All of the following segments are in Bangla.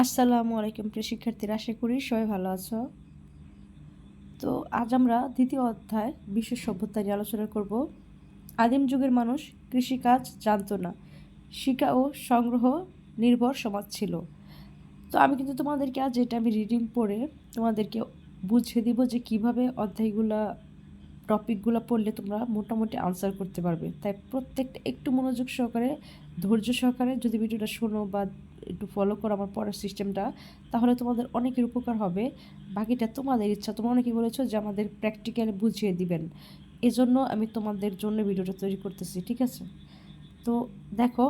আসসালামু আলাইকুম প্রিয় শিক্ষার্থীরা, আশা করি সবাই ভালো আছো। তো আজ আমরা দ্বিতীয় অধ্যায় বিশ্ব সভ্যতা নিয়ে আলোচনা করব। আদিম যুগের মানুষ কৃষিকাজ জানতো না। শিক্ষা ও সংগ্রহ নির্ভর সমাজ ছিল। তো আমি কিন্তু তোমাদেরকে আজ এটা আমি রিডিং পড়ে তোমাদেরকে বুঝিয়ে দিব যে কীভাবে অধ্যায়গুলা, টপিকগুলো পড়লে তোমরা মোটামুটি আনসার করতে পারবে। তাই প্রত্যেকটা একটু মনোযোগ সহকারে, ধৈর্য সহকারে যদি ভিডিওটা শোনো বা একটু ফলো করো আমার পড়ার সিস্টেমটা তাহলে তোমাদের অনেকের উপকার হবে। বাকিটা তোমাদের ইচ্ছা, তোমরা অনেকে বলেছ যে আমাদের প্র্যাকটিক্যালি বুঝিয়ে দিবেন। এজন্য আমি তোমাদের জন্য ভিডিওটা তৈরি করতেছি, ঠিক আছে? তো দেখো,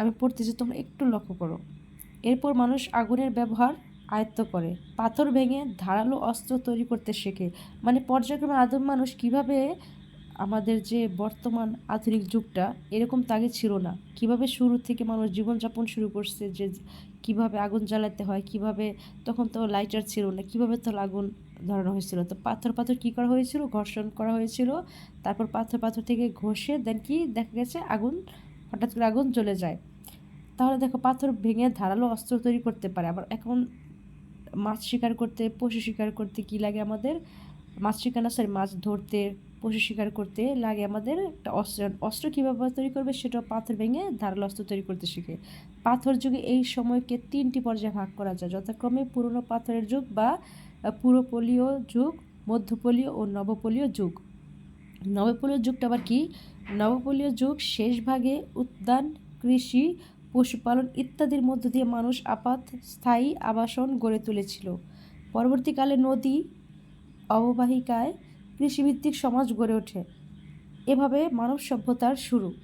আমি পড়তেছি তোমরা একটু লক্ষ্য করো। এরপর মানুষ আগুনের ব্যবহার আয়ত্ত করে, পাথর ভেঙে ধারালো অস্ত্র তৈরি করতে শেখে। মানে পর্যায়ক্রমে আদম মানুষ কীভাবে আমাদের যে বর্তমান আধুনিক যুগটা, এরকম তাগে ছিল না। কীভাবে শুরু থেকে মানুষ জীবনযাপন শুরু করছে, যে কীভাবে আগুন জ্বালাতে হয়, কীভাবে তখন তো লাইটার ছিল না, কীভাবে তো আগুন ধরানো হয়েছিল। তো পাথর পাথর কী করা হয়েছিল? ঘর্ষণ করা হয়েছিল। তারপর পাথর পাথর থেকে ঘষে দেন কি দেখা গেছে? আগুন, হঠাৎ করে আগুন জ্বলে যায়। তাহলে দেখো, পাথর ভেঙে ধারালো অস্ত্র তৈরি করতে পারে। আবার এখন মাছ শিকার করতে, পশু শিকার করতে কি লাগে আমাদের? মাছ শিকার না সরি মাছ ধরতে পশু শিকার করতে লাগে আমাদের। একটা অস্ত্র অস্ত্র কীভাবে তৈরি করবে সেটাও পাথর ভেঙে ধারালো অস্ত্র তৈরি করতে শিখে। পাথর যুগে এই সময়কে তিনটি পর্যায়ে ভাগ করা যায়। যথাক্রমে পুরনো পাথরের যুগ বা পুরোপলীয় যুগ মধ্যপলীয় ও নবপলীয় যুগ। নবপলীয় যুগটা আবার কি? নবপলীয় যুগ শেষ ভাগে উদ্যান, কৃষি, পশুপালন ইত্যাদির মধ্য দিয়ে মানুষ আপাত স্থায়ী আবাসন গড়ে তুলেছিল। পরবর্তীকালে নদী অববাহিকায় কৃষিভিত্তিক সমাজ গড়ে ওঠে। এভাবে মানব সভ্যতার শুরু।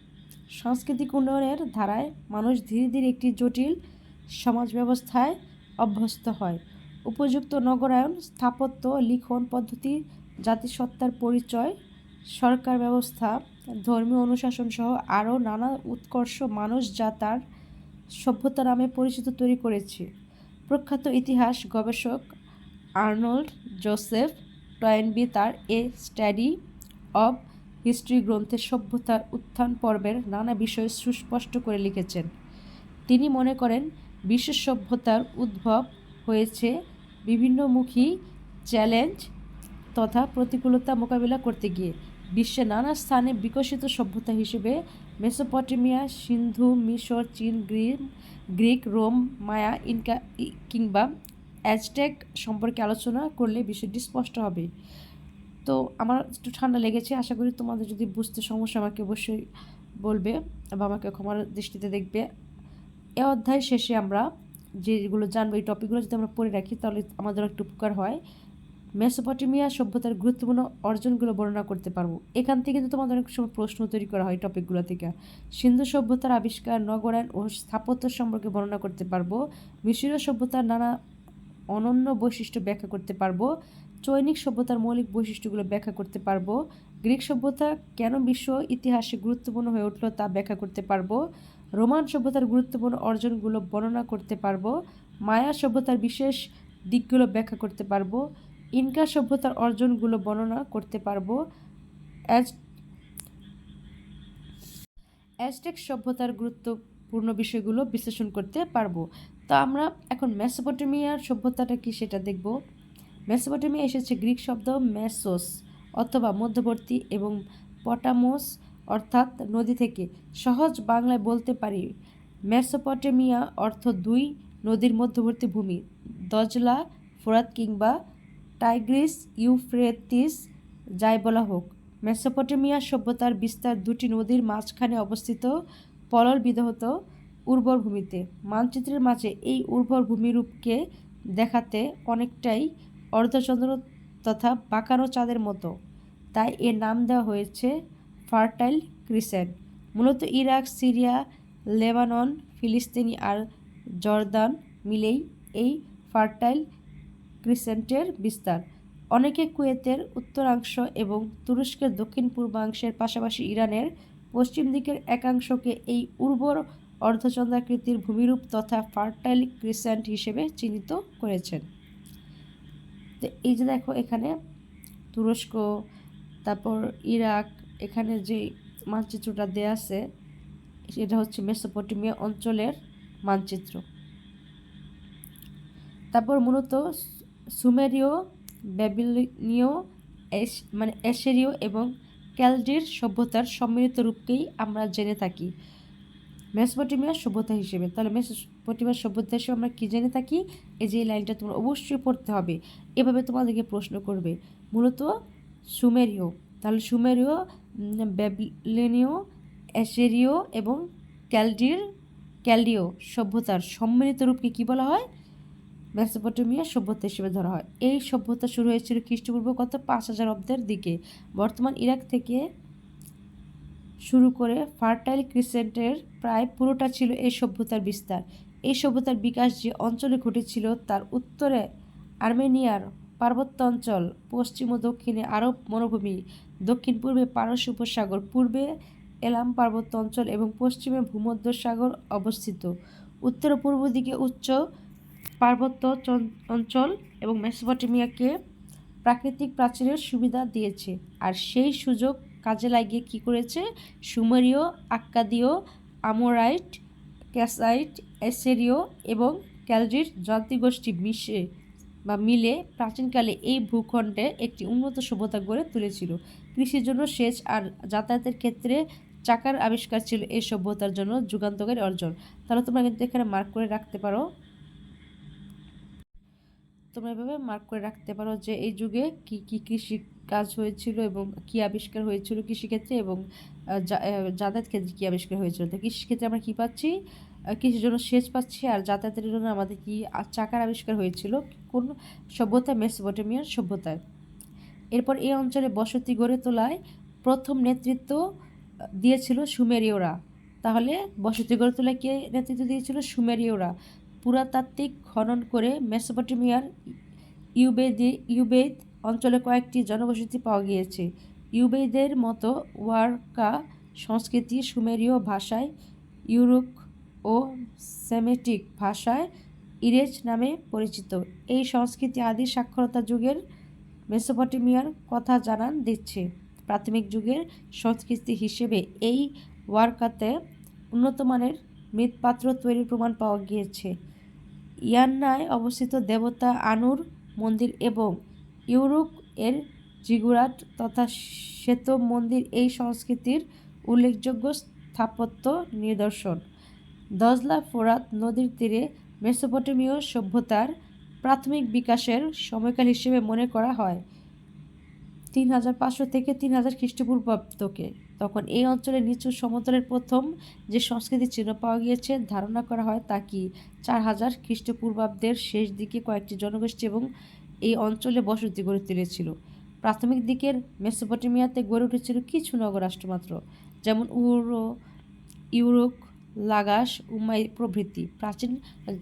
সাংস্কৃতিক উন্নয়নের ধারায় মানুষ ধীরে ধীরে একটি জটিল সমাজ ব্যবস্থায় অভ্যস্ত হয়। উপযুক্ত নগরায়ন, স্থাপত্য, লিখন পদ্ধতি, জাতিসত্তার পরিচয়, সরকার ব্যবস্থা, ধর্মীয় অনুশাসন সহ আরও নানা উৎকর্ষ মানুষ যা তার সভ্যতা নামে পরিচিত তৈরি করেছে। প্রখ্যাত ইতিহাস গবেষক আর্নল্ড জোসেফ টয়েনবি তার এ স্টাডি অব হিস্ট্রি গ্রন্থে সভ্যতার উত্থান পর্বের নানা বিষয় সুস্পষ্ট করে লিখেছেন। তিনি মনে করেন বিশ্ব সভ্যতার উদ্ভব হয়েছে বিভিন্নমুখী চ্যালেঞ্জ তথা প্রতিকূলতা মোকাবিলা করতে গিয়ে। বিশ্বের নানা স্থানে বিকশিত সভ্যতা হিসেবে মেসোপটেমিয়া, সিন্ধু, মিশর, চীন গ্রিম গ্রিক, রোম, মায়া, ইনকা কিংবা অ্যাজটেক সম্পর্কে আলোচনা করলে বিষয়টি স্পষ্ট হবে। তো আমার একটু ঠান্ডা লেগেছে, আশা করি তোমাদের যদি বুঝতে সমস্যা আমাকে অবশ্যই বলবে বা আমাকে ক্ষমার দৃষ্টিতে দেখবে। এ অধ্যায় শেষে আমরা যেগুলো জানব, এই টপিকগুলো যদি আমরা পড়ে রাখি, তাহলে আমাদের একটু উপকার হয়। মেসোপটেমিয়া সভ্যতার গুরুত্বপূর্ণ অর্জনগুলো বর্ণনা করতে পারব। এখান থেকে কিন্তু তোমাদের অনেক সময় প্রশ্ন তৈরি করা হয় টপিকগুলো থেকে। সিন্ধু সভ্যতার আবিষ্কার, নগরায়ন ও স্থাপত্য সম্পর্কে বর্ণনা করতে পারব। মিশরীয় সভ্যতার নানা অনন্য বৈশিষ্ট্য ব্যাখ্যা করতে পারব। চৈনিক সভ্যতার মৌলিক বৈশিষ্ট্যগুলো ব্যাখ্যা করতে পারব। গ্রিক সভ্যতা কেন বিশ্ব ইতিহাসে গুরুত্বপূর্ণ হয়ে উঠল তা ব্যাখ্যা করতে পারব। রোমান সভ্যতার গুরুত্বপূর্ণ অর্জনগুলো বর্ণনা করতে পারব। মায়া সভ্যতার বিশেষ দিকগুলো ব্যাখ্যা করতে পারব। ইনকা সভ্যতার অর্জনগুলো বর্ণনা করতে পারব। অ্যাজ অ্যাজটেক সভ্যতার গুরুত্বপূর্ণ বিষয়গুলো বিশ্লেষণ করতে পারব। তো আমরা এখন মেসোপটেমিয়ার সভ্যতাটা কি সেটা দেখব। মেসোপটেমিয়া এসেছে গ্রিক শব্দ মেসোস অথবা মধ্যবর্তী এবং পটামোস অর্থাৎ নদী থেকে। সহজ বাংলায় বলতে পারি, মেসোপটেমিয়া অর্থ দুই নদীর মধ্যবর্তী ভূমি, দজলা, ফোরাত কিংবা টাইগ্রিস, ইউফ্রেতিস, যাই বলা হোক। মেসোপটেমিয়া সভ্যতার বিস্তার দুটি নদীর মাঝখানে অবস্থিত পলল বিধহত উর্বর ভূমিতে। মানচিত্রের মাঝে এই উর্বর ভূমিরূপকে দেখাতে অনেকটাই অর্ধচন্দ্র তথা বাঁকানো চাঁদের মতো। তাই এর নাম দেওয়া হয়েছে ফার্টাইল ক্রিসেন্ট। মূলত ইরাক, সিরিয়া, লেবানন, ফিলিস্তিনি আর জর্দান মিলেই এই ফার্টাইল ক্রিসেন্টের বিস্তার। অনেকে কুয়েতের উত্তরাংশ এবং তুরস্কের দক্ষিণ পূর্বাংশের পাশাপাশি ইরানের পশ্চিম দিকের একাংশকে এই উর্বর অর্ধচন্দ্রাকৃতির ভূমিরূপ তথা ফার্টাইল ক্রিসেন্ট হিসেবে চিহ্নিত করেছেন। তো এই যে দেখো এখানে তুরস্ক, তারপর ইরাক, এখানে যে মানচিত্রটা দেয়া আছে, সেটা হচ্ছে মেসোপটেমিয়া অঞ্চলের মানচিত্র। তারপর মূলত সুমেরীয়, ব্যাবিলনীয় মানে এশেরীয় এবং ক্যালডির সভ্যতার সম্মিলিত রূপকেই আমরা জেনে থাকি। মেসোপটেমিয়ার সভ্যতা হিসেবে। তাহলে মেসোপটেমিয়ার সভ্যতা হিসেবে আমরা কী জেনে থাকি? এই যে লাইনটা তোমরা অবশ্যই পড়তে হবে। এভাবে তোমাদেরকে প্রশ্ন করবে। মূলত সুমেরীয়। তাহলে সুমেরীয় ব্যাবলেনীয় অ্যাশেরীয় এবং ক্যালডির ক্যালডিও সভ্যতার সম্মিলিত রূপকে কী বলা হয়? মেসোপটেমিয়া সভ্যতা হিসেবে ধরা হয়। এই সভ্যতা শুরু হয়েছিল খ্রিস্টপূর্ব কত পাঁচ হাজার অব্দের দিকে। বর্তমান ইরাক থেকে শুরু করে ফার্টাইল ক্রিসেন্টের প্রায় পুরোটা ছিল এই সভ্যতার বিস্তার। এই সভ্যতার বিকাশ যে অঞ্চলে ঘটেছিল তার উত্তরে আর্মেনিয়ার পার্বত্য অঞ্চল, পশ্চিম ও দক্ষিণে আরব মরুভূমি, দক্ষিণ পূর্বে পারস্য উপসাগর, পূর্বে এলাম পার্বত্য অঞ্চল এবং পশ্চিমে ভূমধ্য সাগর অবস্থিত। উত্তর ও পূর্ব দিকে উচ্চ পার্বত্য অঞ্চল এবং মেসোপটেমিয়াকে প্রাকৃতিক প্রাচীরের সুবিধা দিয়েছে। আর সেই সুযোগ কাজে লাগিয়ে কি করেছে? সুমেরীয়, আক্কাদীয়, আমোরাইট, ক্যাসাইট, এসেরীয় এবং ক্যালজির জাতিগোষ্ঠী মিশে বা মিলে প্রাচীনকালে এই ভূখণ্ডে একটি উন্নত সভ্যতা গড়ে তুলেছিল। কৃষির জন্য সেচ আর যাতায়াতের ক্ষেত্রে চাকার আবিষ্কার ছিল এই সভ্যতার জন্য যুগান্তকারী অর্জন। তাহলে তোমরা কিন্তু এখানে মার্ক করে রাখতে পারো। তোমরা এভাবে মার্ক করে রাখতে পারো যে এই যুগে কি কি কৃষি কাজ হয়েছিল এবং কি আবিষ্কার হয়েছিল কৃষিক্ষেত্রে এবং যাতায়াত ক্ষেত্রে কী আবিষ্কার হয়েছিল। তো কৃষিক্ষেত্রে আমরা কী পাচ্ছি? কৃষির জন্য সেচ পাচ্ছি আর যাতায়াতের জন্য আমাদের কি চাকার আবিষ্কার হয়েছিল? কোন সভ্যতা? মেসোপটেমিয়ার সভ্যতায় এরপর এই অঞ্চলে বসতি গড়ে তোলায় প্রথম নেতৃত্ব দিয়েছিল সুমেরীয়রা। তাহলে বসতি গড়ে তোলায় কে নেতৃত্ব দিয়েছিল? সুমেরীয়রা। পুরাতাত্ত্বিক খনন করে মেসোপটেমিয়ার ইউবেদি, ইউবেদ অঞ্চলে কয়েকটি জনবসতি পাওয়া গিয়েছে। ইউবেদের মতো ওয়ার্কা সংস্কৃতি সুমেরীয় ভাষায় ইউরোক ও সেমেটিক ভাষায় ইরেজ নামে পরিচিত। এই সংস্কৃতি আদি সাক্ষরতা যুগের মেসোপটেমিয়ার কথা জানান দিচ্ছে। প্রাথমিক যুগের সংস্কৃতি হিসেবে এই ওয়ার্কাতে উন্নত মানের মৃৎপাত্র তৈরির প্রমাণ পাওয়া গিয়েছে। ইয়ান্নায় অবস্থিত দেবতা আনুর মন্দির এবং ইউরোপ এর জিগুরাট তথা শ্বেত মন্দির এই সংস্কৃতির উল্লেখযোগ্য স্থাপত্য নিদর্শন। দজলা ফোরাত নদীর তীরে মেসোপটেমীয় সভ্যতার প্রাথমিক বিকাশের সময়কাল হিসেবে মনে করা হয়। তিন হাজার পাঁচশো থেকে তিন হাজার খ্রিস্টপূর্বাব্দকে। তখন এই অঞ্চলে নিচু সমতলের প্রথম যে সংস্কৃতি চিহ্ন পাওয়া গিয়েছে, ধারণা করা হয় তা কি? চার হাজার খ্রিস্টপূর্বাব্দের শেষ দিকে কয়েকটি জনগোষ্ঠী এবং এই অঞ্চলে বসতি গড়ে তুলেছিল। প্রাথমিক দিকের মেসোপটেমিয়াতে গড়ে উঠেছিল কিছু নগরাষ্ট্র মাত্র, যেমন উরো, ইউরোক, লাগাস, উমাই প্রভৃতি। প্রাচীন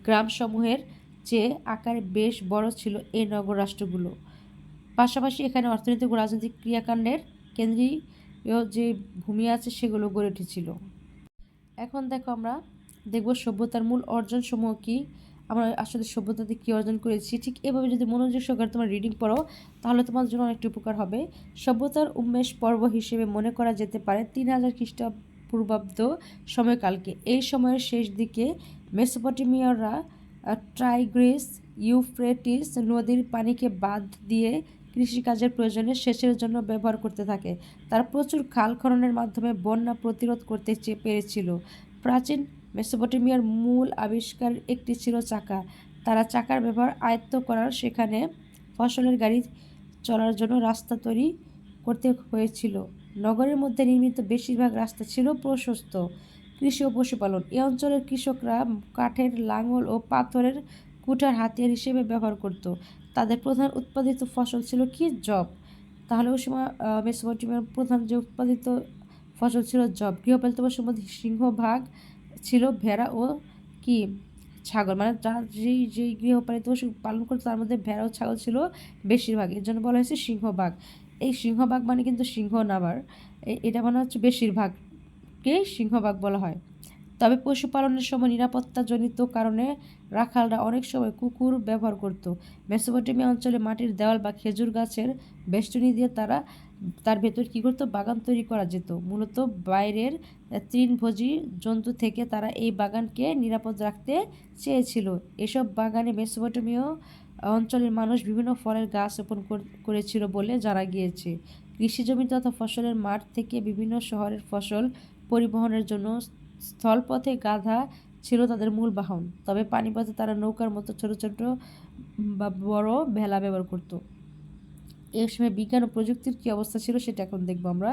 গ্রামসমূহের চেয়ে আকারে বেশ বড় ছিল এই নগররাষ্ট্রগুলো পাশাপাশি এখানে অর্থনৈতিক ও রাজনৈতিক ক্রিয়াকাণ্ডের কেন্দ্রীয় যে ভূমি আছে, সেগুলো গড়ে উঠেছিল। এখন দেখো আমরা দেখব সভ্যতার মূল অর্জনসমূহ কী। আমরা আসলে সভ্যতাতে কী অর্জন করেছি? ঠিক এভাবে যদি মনোযোগ সহকারে তোমার রিডিং পড়ো, তাহলে তোমার জন্য অনেকটা উপকার হবে। সভ্যতার উন্মেষ পর্ব হিসেবে মনে করা যেতে পারে তিন হাজার খ্রিস্টপূর্বাব্দ সময়কালকে। এই সময়ের শেষ দিকে মেসোপটেমিয়াররা ট্রাইগ্রেস, ইউফ্রেটিস নদীর পানিকে বাদ দিয়ে কৃষিকাজের প্রয়োজনে সেচের জন্য ব্যবহার করতে থাকে। তারা প্রচুর খাল খননের মাধ্যমে বন্যা প্রতিরোধ করতে পেরেছিল। প্রাচীন মেসোপটেমিয়ার মূল আবিষ্কার একটি ছিল চাকা। তারা চাকার ব্যবহার আয়ত্ত করার সেখানে ফসলের গাড়ি চলার জন্য রাস্তা তৈরি করতে হয়েছিল। নগরের মধ্যে নির্মিত বেশিরভাগ রাস্তা ছিল প্রশস্ত কৃষি ও পশুপালন। এ অঞ্চলের কৃষকরা কাঠের, লাঙল ও পাথরের কুঠার হাতিয়ার হিসেবে ব্যবহার করত। তাদের প্রধান উৎপাদিত ফসল ছিল কি? জব তাহলে ওই সময় মেসোপটেমিয়ার প্রধান যে উৎপাদিত ফসল ছিল জব গৃহপালিত পশুর মধ্যে সিংহভাগ ছিল ভেড়া ও কি? ছাগল। মানে যারা যেই যেই গৃহপালিত পশু পালন করতো তার মধ্যে ভেড়া ও ছাগল ছিল বেশিরভাগ। এর জন্য বলা হয়েছে সিংহভাগ এই সিংহভাগ মানে কিন্তু সিংহ নাবার। এটা মানে হচ্ছে বেশিরভাগকেই সিংহভাগ বলা হয়। তবে পশুপালনের সময় নিরাপত্তাজনিত কারণে রাখালরা অনেক সময় কুকুর ব্যবহার করত। মেসোপটেমিয়া অঞ্চলে মাটির দেওয়াল বা খেজুর গাছের বেষ্টনী দিয়ে তারা তার ভেতর কী করতো? বাগান তৈরি করা যেত। মূলত বাইরের তৃণভোজী জন্তু থেকে তারা এই বাগানকে নিরাপদ রাখতে চেয়েছিল। এসব বাগানে মেসোপটেমীয় অঞ্চলের মানুষ বিভিন্ন ফলের গাছ রোপণ করেছিল বলে জানা গিয়েছে। কৃষিজমি তথা ফসলের মাঠ থেকে বিভিন্ন শহরের ফসল পরিবহনের জন্য স্থলপথে গাধা ছিল তাদের মূল বাহন। তবে পানিপথে তারা নৌকার মতো ছোট ছোট বা বড় ভেলা ব্যবহার করতো। এই সময় বিজ্ঞান ও প্রযুক্তির কী অবস্থা ছিল সেটা এখন দেখব আমরা।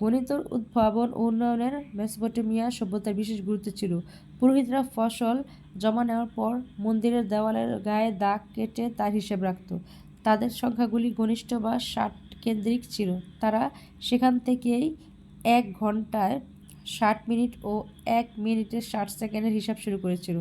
গণিত, উদ্ভাবন ও উন্নয়নের মেসোপটেমিয়া সভ্যতার বিশেষ গুরুত্ব ছিল। পুরোহিতরা ফসল জমা নেওয়ার পর মন্দিরের দেওয়ালের গায়ে দাগ কেটে তার হিসেব রাখত। তাদের সংখ্যাগুলি ঘনিষ্ঠ বা ষাট কেন্দ্রিক ছিল। তারা সেখান থেকেই এক ঘন্টায় ষাট মিনিট ও এক মিনিটে ষাট সেকেন্ডের হিসাব শুরু করেছিল।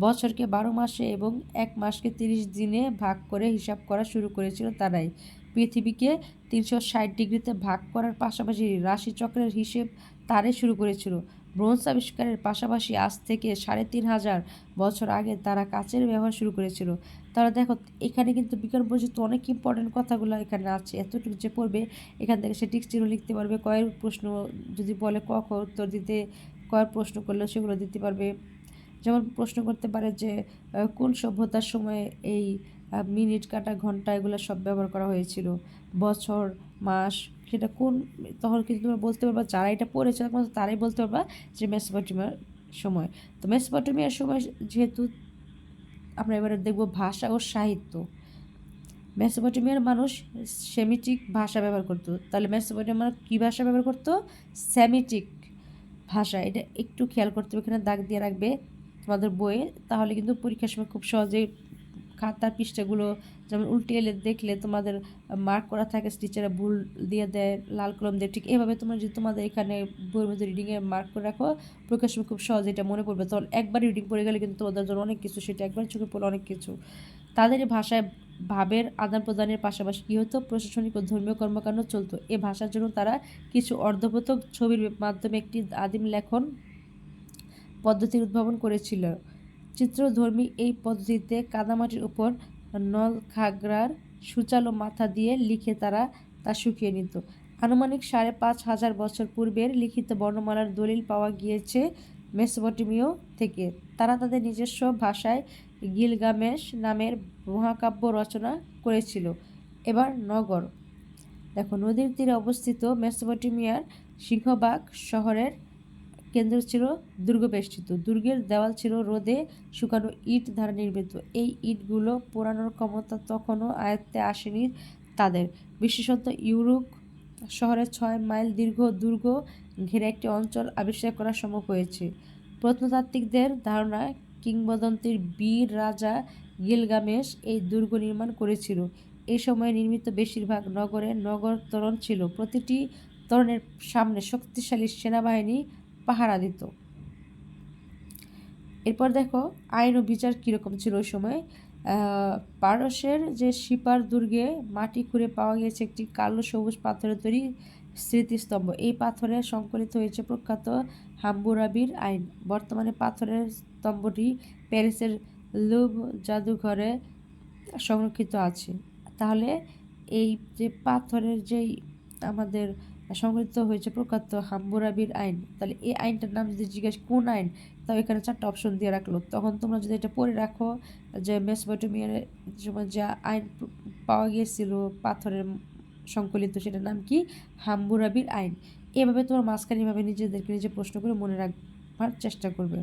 বছরকে বারো মাসে এবং এক মাসকে তিরিশ দিনে ভাগ করে হিসাব করা শুরু করেছিল তারাই। পৃথিবীকে তিনশো ষাট ডিগ্রিতে ভাগ করার পাশাপাশি রাশিচক্রের হিসেব তারে শুরু করেছিল। ব্রোঞ্জ আবিষ্কারের পাশাপাশি আজ থেকে সাড়ে তিন হাজার বছর আগে তারা কাচের ব্যবহার শুরু করেছিল। তারা দেখো, এখানে কিন্তু বিজ্ঞান প্রযুক্তি অনেক ইম্পর্টেন্ট কথাগুলো এখানে আছে। এতটুকু যে পড়বে, এখান থেকে সে টিক চিহ্ন লিখতে পারবে, কয়ের প্রশ্ন যদি বলে ক, খ উত্তর দিতে কয়েক প্রশ্ন করলে সেগুলো দিতে পারবে। যেমন প্রশ্ন করতে পারে যে কোন সভ্যতার সময় এই মিনিট, কাটা, ঘণ্টা এগুলো সব ব্যবহার করা হয়েছিল? বছর, মাস সেটা কোন, তখন কিন্তু তোমরা বলতে পারবা যারা এটা পড়েছে, তখন তারাই বলতে পারবা যে মেসোপটেমিয়ার সময়। তো মেসোপটেমিয়ার সময় যেহেতু আমরা এবারে দেখব ভাষা ও সাহিত্য। মেসোপটেমিয়ার মানুষ সেমিটিক ভাষা ব্যবহার করতো। তাহলে মেসোপটেমিয়ার কী ভাষা ব্যবহার করতো? সেমিটিক ভাষা। এটা একটু খেয়াল করতে হবে, এখানে দাগ দিয়ে রাখবে তোমাদের বইয়ে। তাহলে কিন্তু পরীক্ষার সময় খুব সহজেই খাতার পৃষ্ঠাগুলো যেমন উল্টে এলে দেখলে তোমাদের মার্ক করা থাকে টিচাররা ভুল দিয়ে দেয়, লাল কলম দিয়ে, ঠিক এভাবে তোমরা যদি তোমাদের এখানে বইয়ের মধ্যে রিডিংয়ে মার্ক করে রাখো, প্রকাশ খুব সহজে, এটা মনে পড়বে। তখন একবার রিডিং পড়ে গেলে কিন্তু তোমাদের জন্য অনেক কিছু, সেটা একবার চোখে পড়লে অনেক কিছু। তাদের ভাষায় ভাবের আদান প্রদানের পাশাপাশি কী হতো? প্রশাসনিক ও ধর্মীয় কর্মকাণ্ড চলতো। এ ভাষার জন্য তারা কিছু অর্ধবোধক ছবির মাধ্যমে একটি আদিম লেখন পদ্ধতির উদ্ভাবন করেছিল। চিত্রধর্মী এই পদ্ধতিতে কাদামাটির উপর নলখাগড়ার সুচালো মাথা দিয়ে লিখে তারা তা শুকিয়ে নিত। আনুমানিক সাড়ে পাঁচ হাজার বছর পূর্বের লিখিত বর্ণমালার দলিল পাওয়া গিয়েছে মেসোপটেমীয় থেকে। তারা তাদের নিজস্ব ভাষায় গিলগামেশ নামের মহাকাব্য রচনা করেছিল। এবার নগর। দেখো, নদীর তীরে অবস্থিত মেসোপটেমিয়ার সিংহবাগ শহরের কেন্দ্র ছিল দুর্গবেষ্টিত। দুর্গের দেওয়াল ছিল রোদে শুকানো ইট দ্বারা নির্মিত। এই ইটগুলো পোড়ানোর ক্ষমতা তখনও আয়ত্তে আসেনি তাদের। বিশেষত ইউরোপ শহরের ছয় মাইল দীর্ঘ দুর্গ ঘেরে একটি অঞ্চল আবিষ্কার করা সম্ভব হয়েছে। প্রত্নতাত্ত্বিকদের ধারণা, কিংবদন্তির বীর রাজা গিলগামেশ এই দুর্গ নির্মাণ করেছিল। এই সময়ে নির্মিত বেশিরভাগ নগরে নগর তরণ ছিল। প্রতিটি তরণের সামনে শক্তিশালী সেনাবাহিনী পাহারা দিত। এরপর দেখো, আইন ও বিচার কীরকম ছিল ওই সময়? পারসের যে শিপার দুর্গে মাটি খুঁড়ে পাওয়া গিয়েছে একটি কালো সবুজ পাথরের তৈরি স্মৃতিস্তম্ভ। এই পাথরে সংকলিত হয়েছে প্রখ্যাত হাম্বুরাবির আইন। বর্তমানে পাথরের স্তম্ভটি প্যারিসের লুভ জাদুঘরে সংরক্ষিত আছে। তাহলে এই যে পাথরের যেই আমাদের সংগঠিত হয়েছে প্রখ্যাত হাম্বুরাবির আইন। তাহলে এই আইনটার নাম যদি জিজ্ঞেস কোন আইন, তাও এখানে চারটা অপশন দিয়ে রাখল। তখন তোমরা যদি এটা পড়ে রাখো যে মেসোপটেমিয়ার সময় যা আইন পাওয়া গিয়েছিল পাথরের সংকলিত সেটার নাম কি? হাম্বুরাবির আইন। এভাবে তোমার মাঝখানে এভাবে নিজেদেরকে নিজে প্রশ্ন করে মনে রাখবার চেষ্টা করবে।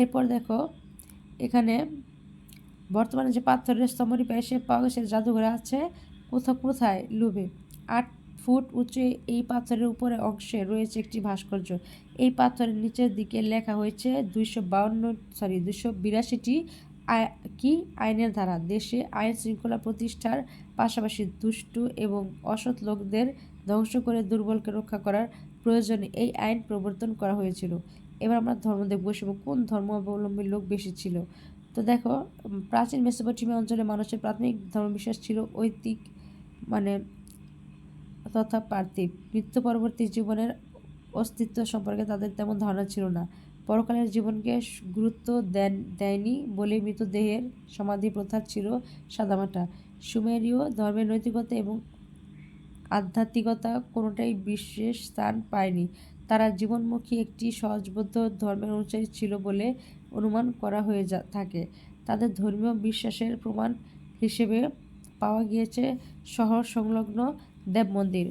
এরপর দেখো, এখানে বর্তমানে যে পাথরের স্তম্ভটি পেয়ে, সে পাওয়া গেছে জাদুঘরে আছে, কোথাও, কোথায়? লুবে আট ফুট উঁচু এই পাথরের উপরে অংশে রয়েছে একটি ভাস্কর্য। এই পাথরের নিচের দিকে লেখা হয়েছে দুইশো বাউন্ন, সরি দুশো বিরাশিটি কি আইনের ধারা। দেশে আইন শৃঙ্খলা প্রতিষ্ঠার পাশাপাশি দুষ্টু এবং অসৎ লোকদের ধ্বংস করে দুর্বলকে রক্ষা করার প্রয়োজনে এই আইন প্রবর্তন করা হয়েছিল। এবার আমরা ধর্ম দেখব সেবক কোন ধর্ম অবলম্বী লোক বেশি ছিল? তো দেখো প্রাচীন মেসোপটেমিয়া অঞ্চলে মানুষের প্রাথমিক ধর্মবিশ্বাস ছিল ঐতিক মানে তথা পার্থিব। মৃত্যু পরবর্তী জীবনের অস্তিত্ব সম্পর্কে তাদের তেমন ধারণা ছিল না। পরকালের জীবনকে গুরুত্ব দেন, দেয়নি বলে মৃতদেহের সমাধি প্রথা ছিল সাদামাটা। সুমেরীয় ধর্মের নৈতিকতা এবং আধ্যাত্মিকতা কোনোটাই বিশেষ স্থান পায়নি। তারা জীবনমুখী একটি সহজবদ্ধ ধর্মের অনুসারী ছিল বলে অনুমান করা হয়ে যা, থাকে। তাদের ধর্মীয় বিশ্বাসের প্রমাণ হিসেবে পাওয়া গিয়েছে শহর সংলগ্ন দেব মন্দির।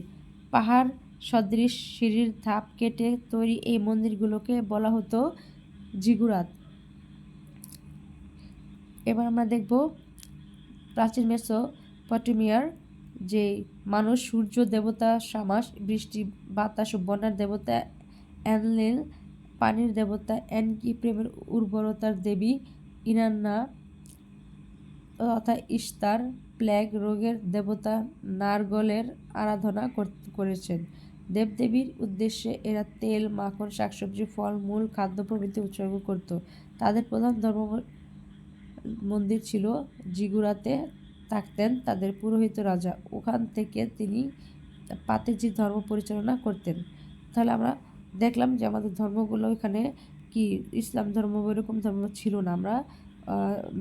পাহাড়, সদৃশ সিঁড়ির ধাপ কেটে তৈরি এই মন্দিরগুলোকে বলা হতো জিগুরাত। এবার আমরা দেখব প্রাচীন মেসো পটেমিয়ার যে মানুষ, সূর্য দেবতা, সামাস, বৃষ্টি, বাতাস ও বন্যার দেবতা অ্যানলিল পানির দেবতা অ্যানকি প্রেমের উর্বরতার দেবী, ইনান্না, তথা ইস্তার প্লেগ রোগের দেবতা নারগলের আরাধনা করেছেন। দেবদেবীর উদ্দেশ্যে এরা তেল, মাখন, শাকসবজি, ফল, মূল খাদ্য প্রভৃতি উৎসর্গ করত। তাদের প্রধান ধর্ম মন্দির ছিল জিগুরাতে থাকতেন তাদের পুরোহিত রাজা। ওখান থেকে তিনি পাতেজি ধর্ম পরিচালনা করতেন। তাহলে আমরা দেখলাম যে আমাদের ধর্মগুলো এখানে কি? ইসলাম ধর্ম এরকম ধর্ম ছিল না। আমরা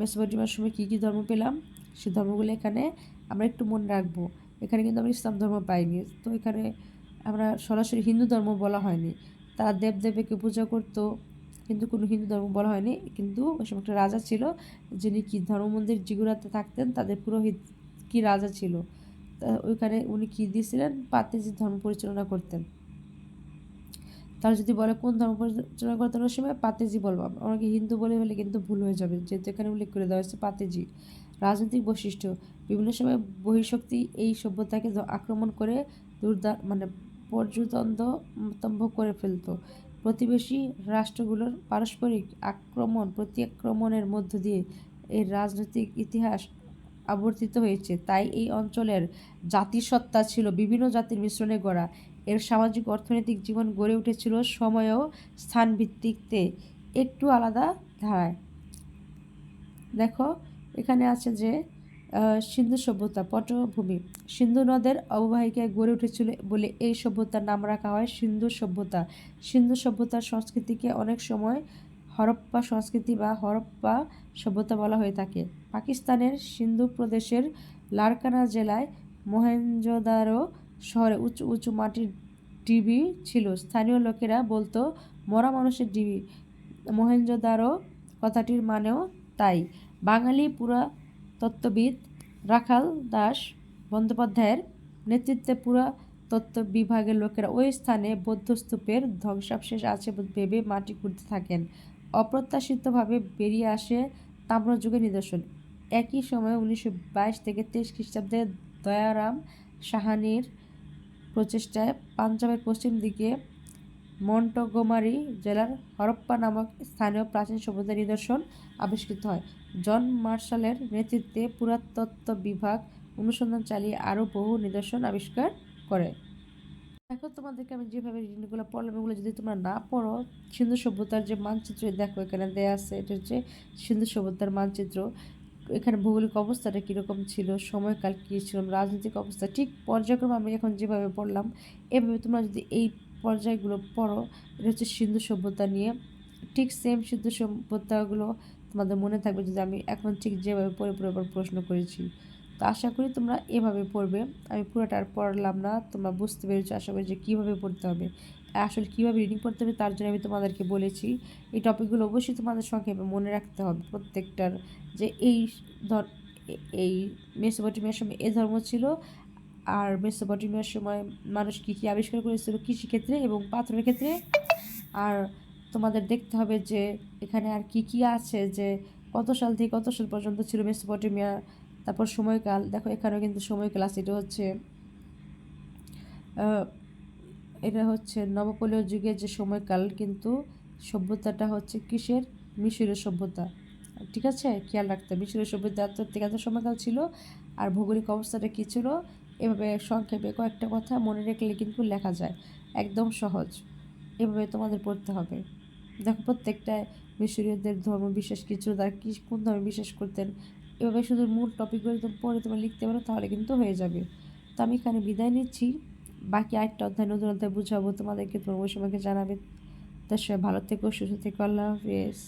মেসোপটেমিয়ার সময় কী কী ধর্ম পেলাম? সে ধর্মগুলো এখানে আমরা একটু মনে রাখব। এখানে কিন্তু আমরা ইসলাম ধর্ম পাইনি। তো এখানে আমরা সরাসরি হিন্দু ধর্ম বলা হয়নি। তারা দেবদেবীকে পূজা করতো, কিন্তু কোনো হিন্দু ধর্ম বলা হয়নি। কিন্তু ওই সময় একটা রাজা ছিল, যিনি কি ধর্মমন্দির জিগুরাতে থাকতেন, তাদের পুরোহিত কি রাজা ছিল? তা ওইখানে উনি কী দিয়েছিলেন? পাতেজি ধর্ম পরিচালনা করতেন। তার যদি বলে, কোন ধর্ম পরিচালনা করতেন ওই সময় পাতেজি বলব অনেকে হিন্দু বলে হলে কিন্তু ভুল হয়ে যাবে। যেহেতু এখানে উল্লেখ করে দেওয়া হয়েছে পাতেজি। রাজনৈতিক বৈশিষ্ট্য। বিভিন্ন সময় বহিঃশক্তি এই সভ্যতাকে আক্রমণ করে দুর্দা মানে পর্যতম্ভ করে ফেলতো। প্রতিবেশী রাষ্ট্রগুলোর পারস্পরিক আক্রমণ প্রত্যাক্রমণের মধ্য দিয়ে এর রাজনৈতিক ইতিহাস আবর্তিত হয়েছে। তাই এই অঞ্চলের জাতিসত্তা ছিল বিভিন্ন জাতির মিশ্রণে গড়া। এর সামাজিক অর্থনৈতিক জীবন গড়ে উঠেছিল সময় ও স্থানভিত্তিকতে একটু আলাদা ধারায়। দেখো, এখানে আছে যে সিন্ধু সভ্যতা, পটভূমি। সিন্ধু নদের অববাহিকায় গড়ে উঠেছিল বলে এই সভ্যতার নাম রাখা হয় সিন্ধু সভ্যতা। সিন্ধু সভ্যতার সংস্কৃতিকে অনেক সময় হরপ্পা সংস্কৃতি বা হরপ্পা সভ্যতা বলা হয়ে থাকে। পাকিস্তানের সিন্ধু প্রদেশের লারকানা জেলায় মহেঞ্জোদারো শহরে উঁচু উঁচু মাটির ডিবি ছিল। স্থানীয় লোকেরা বলতো, মরা মানুষের ডিবি। মহেঞ্জোদারো কথাটির মানেও তাই। বাঙালি পুরাতত্ত্ববিদ রাখাল দাস বন্দ্যোপাধ্যায়ের নেতৃত্বে পুরাতত্ত্ব বিভাগের লোকেরা ওই স্থানে বৌদ্ধস্তূপের ধ্বংসাবশেষ আছে ভেবে মাটি খুঁড়তে থাকেন। অপ্রত্যাশিতভাবে বেরিয়ে আসে তাম্রযুগের নিদর্শন। একই সময়ে উনিশশো বাইশ থেকে তেইশ খ্রিস্টাব্দে দয়ারাম সাহানির প্রচেষ্টায় পাঞ্জাবের পশ্চিম দিকে মন্টগোমারি জেলার হরপ্পা নামক স্থানীয় প্রাচীন সভ্যতার নিদর্শন আবিষ্কৃত হয়। জন মার্শালের নেতৃত্বে পুরাতত্ত্ব বিভাগ অনুসন্ধান চালিয়ে আরও বহু নিদর্শন আবিষ্কার করে। এখন তোমাদেরকে আমি যেভাবে রিডিংগুলো পড়লাম, এগুলো যদি তোমরা না পড়ো, সিন্ধু সভ্যতার যে মানচিত্র দেখো এখানে দেয়া আছে, এটা হচ্ছে সিন্ধু সভ্যতার মানচিত্র। এখানে ভৌগোলিক অবস্থাটা কীরকম ছিল, সময়কাল কী ছিল, রাজনৈতিক অবস্থা, ঠিক পর্যায়ক্রমে আমি এখন যেভাবে পড়লাম, এভাবে তোমরা যদি এই পর্যায়গুলো পড়ো, এটা হচ্ছে সিন্ধু সভ্যতা নিয়ে, ঠিক সেম সিন্ধু সভ্যতাগুলো তোমাদের মনে থাকবে যদি আমি এখন ঠিক যেভাবে পড়ে পড়ে প্রশ্ন করেছি। তো আশা করি তোমরা এভাবে পড়বে, আমি পুরোটা আর পড়লাম না, তোমরা বুঝতে পেরেছ আশা করি যে কীভাবে পড়তে হবে। আসলে কীভাবে রিডিং পড়তে হবে তার জন্য আমি তোমাদেরকে বলেছি। এই টপিকগুলো অবশ্যই তোমাদের সংক্ষেপে মনে রাখতে হবে প্রত্যেকটার যে এই ধর, এই মেসোপটেমিয়ার সময় এ ধর্ম ছিল আর মেসোপটেমিয়ার সময় মানুষ কী কী আবিষ্কার করেছিল কৃষিক্ষেত্রে এবং পাথরের ক্ষেত্রে। আর তোমাদের দেখতে হবে যে এখানে আর কি কি আছে যে কত সাল থেকে কত সাল পর্যন্ত ছিল মেসোপটেমিয়া, তারপর সময়কাল। দেখো এখানেও কিন্তু সময়কাল আছে, এটা হচ্ছে এটা হচ্ছে নবপলীয় যুগের যে সময়কাল, কিন্তু সভ্যতাটা হচ্ছে কিসের? মিশরীয় সভ্যতা। ঠিক আছে? খেয়াল রাখতে মিশরীয় সভ্যতা থেকে এত সময়কাল ছিল, আর ভৌগোলিক অবস্থাটা কী ছিল? এভাবে সংক্ষেপে কয়েকটা কথা মনে রাখলে কিন্তু লেখা যায়। একদম সহজ। এভাবে তোমাদের পড়তে হবে। দেখো, প্রত্যেকটা মিশরীয়দের ধর্ম বিশ্বাস কিছু, তারা কী, কোন ধর্মে বিশ্বাস করতেন? এভাবে শুধু মূল টপিকগুলো পড়ে তোমরা লিখতে পারো, তাহলে কিন্তু হয়ে যাবে। তো আমি এখানে বিদায় নিচ্ছি। বাকি আরেকটা অধ্যায়, নতুন অধ্যায় বুঝাবো, তোমাদেরকে তোমার ওই সময়কে জানাবে। তার সবাই ভালো থেকো, সুস্থ থেকো, আল্লাহ হাফিজ।